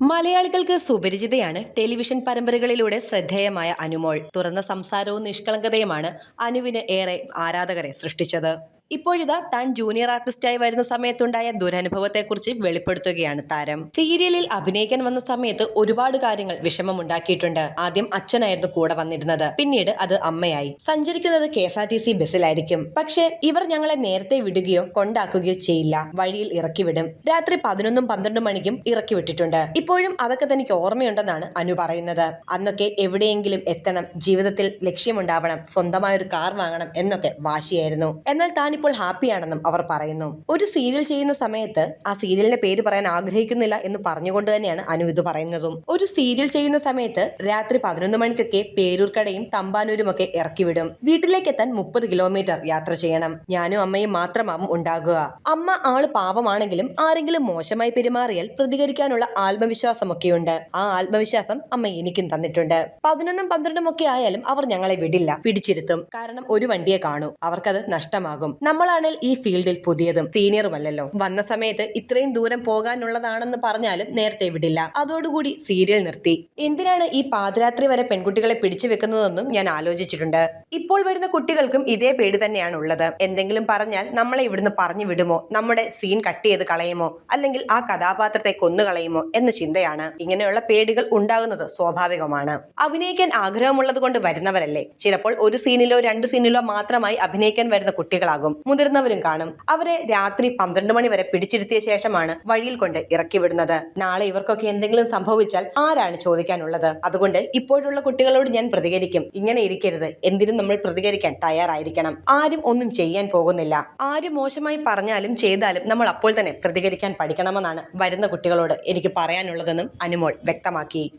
മലയാളികൾക്ക് സുപരിചിതയാണ് ടെലിവിഷൻ പരമ്പരകളിലൂടെ ശ്രദ്ധേയമായ അനുമോൾ. തുറന്ന സംസാരവും നിഷ്കളങ്കതയുമാണ് അനുവിന് ഏറെ ആരാധകരെ സൃഷ്ടിച്ചത്. ഇപ്പോഴിതാ താൻ ജൂനിയർ ആർട്ടിസ്റ്റായി വരുന്ന സമയത്തുണ്ടായ ദുരനുഭവത്തെക്കുറിച്ച് വെളിപ്പെടുത്തുകയാണ് താരം. സീരിയലിൽ അഭിനയിക്കാൻ വന്ന സമയത്ത് ഒരുപാട് കാര്യങ്ങൾ വിഷമമുണ്ടാക്കിയിട്ടുണ്ട്. ആദ്യം അച്ഛനായിരുന്നു കൂടെ വന്നിരുന്നത്. പിന്നീട് അത് അമ്മയായി. സഞ്ചരിക്കുന്നത് K S R T C ബസ്സിലായിരിക്കും. പക്ഷേ ഇവർ ഞങ്ങളെ നേരത്തെ വിടുകയോ കൊണ്ടാക്കുകയോ ചെയ്യില്ല. വഴിയിൽ ഇറക്കി വിടും രാത്രി പതിനൊന്നും പന്ത്രണ്ടും മണിക്കും ഇറക്കി വിട്ടിട്ടുണ്ട് ഇപ്പോഴും അതൊക്കെ തനിക്ക് ഓർമ്മയുണ്ടെന്നാണ് അനു പറയുന്നത്. അന്നൊക്കെ എവിടെയെങ്കിലും എത്തണം. ജീവിതത്തിൽ ലക്ഷ്യമുണ്ടാവണം. സ്വന്തമായ ഒരു കാർ വാങ്ങണം എന്നൊക്കെ വാശിയായിരുന്നു. എന്നാൽ താൻ ഇപ്പോൾ ഹാപ്പിയാണെന്നും അവർ പറയുന്നു. ഒരു സീരിയൽ ചെയ്യുന്ന സമയത്ത് ആ സീരിയലിന്റെ പേര് പറയാൻ ആഗ്രഹിക്കുന്നില്ല എന്ന് പറഞ്ഞുകൊണ്ട് തന്നെയാണ് അനു ഇത് പറയുന്നതും. ഒരു സീരിയൽ ചെയ്യുന്ന സമയത്ത് രാത്രി പതിനൊന്ന് മണിക്കൊക്കെ പേരൂർക്കടയും തമ്പാനൂരും ഒക്കെ ഇറക്കി വിടും. വീട്ടിലേക്ക് എത്താൻ മുപ്പത് കിലോമീറ്റർ യാത്ര ചെയ്യണം. ഞാനും അമ്മയും മാത്രമാവും ഉണ്ടാകുക. അമ്മ ആൾ പാവമാണെങ്കിലും ആരെങ്കിലും മോശമായി പെരുമാറിയാൽ പ്രതികരിക്കാനുള്ള ആത്മവിശ്വാസമൊക്കെയുണ്ട്. ആ ആത്മവിശ്വാസം അമ്മ എനിക്കും തന്നിട്ടുണ്ട്. പതിനൊന്നും പന്ത്രണ്ടും ഒക്കെ ആയാലും അവർ ഞങ്ങളെ വിടില്ല. പിടിച്ചിരുത്തും. കാരണം ഒരു വണ്ടിയെ കാണൂ. അവർക്കത് നഷ്ടമാകും. നമ്മളാണെങ്കിൽ ഈ ഫീൽഡിൽ പുതിയതും. സീനിയറുമല്ലല്ലോ വന്ന സമയത്ത് ഇത്രയും ദൂരം പോകാനുള്ളതാണെന്ന് പറഞ്ഞാലും നേരത്തെ വിടില്ല. അതോടുകൂടി സീരിയൽ നിർത്തി. എന്തിനാണ് ഈ പാതിരാത്രി വരെ പെൺകുട്ടികളെ പിടിച്ചു വെക്കുന്നതെന്നും ഞാൻ ആലോചിച്ചിട്ടുണ്ട്. ഇപ്പോൾ വരുന്ന കുട്ടികൾക്കും ഇതേ പേടി തന്നെയാണ് ഉള്ളത്. എന്തെങ്കിലും പറഞ്ഞാൽ നമ്മളെ ഇവിടുന്ന് പറഞ്ഞു വിടുമോ? നമ്മുടെ സീൻ കട്ട് ചെയ്ത് കളയുമോ? അല്ലെങ്കിൽ ആ കഥാപാത്രത്തെ കൊന്നു കളയുമോ എന്ന ചിന്തയാണ്. ഇങ്ങനെയുള്ള പേടികൾ ഉണ്ടാകുന്നത് സ്വാഭാവികമാണ്. അഭിനയിക്കാൻ ആഗ്രഹമുള്ളത് കൊണ്ട് വരുന്നവരല്ലേ? ചിലപ്പോൾ ഒരു സീനിലോ രണ്ട് സീനിലോ മാത്രമായി അഭിനയിക്കാൻ വരുന്ന കുട്ടികളാകും. മുതിർന്നവരും കാണും. അവരെ രാത്രി പന്ത്രണ്ട് മണി വരെ പിടിച്ചിരുത്തിയ ശേഷമാണ് വഴിയിൽ കൊണ്ട് ഇറക്കി വിടുന്നത്. നാളെ ഇവർക്കൊക്കെ എന്തെങ്കിലും സംഭവിച്ചാൽ ആരാണ് ചോദിക്കാനുള്ളത്? അതുകൊണ്ട് ഇപ്പോഴുള്ള കുട്ടികളോട് ഞാൻ പ്രതികരിക്കും. ഇങ്ങനെ ഇരിക്കരുത്. എന്തിനും നമ്മൾ പ്രതികരിക്കാൻ തയ്യാറായിരിക്കണം. ആരും ഒന്നും ചെയ്യാൻ പോകുന്നില്ല. ആര് മോശമായി പറഞ്ഞാലും ചെയ്താലും നമ്മൾ അപ്പോൾ തന്നെ പ്രതികരിക്കാൻ പഠിക്കണമെന്നാണ് വരുന്ന കുട്ടികളോട് എനിക്ക് പറയാനുള്ളതെന്നും അനുമോൾ വ്യക്തമാക്കി.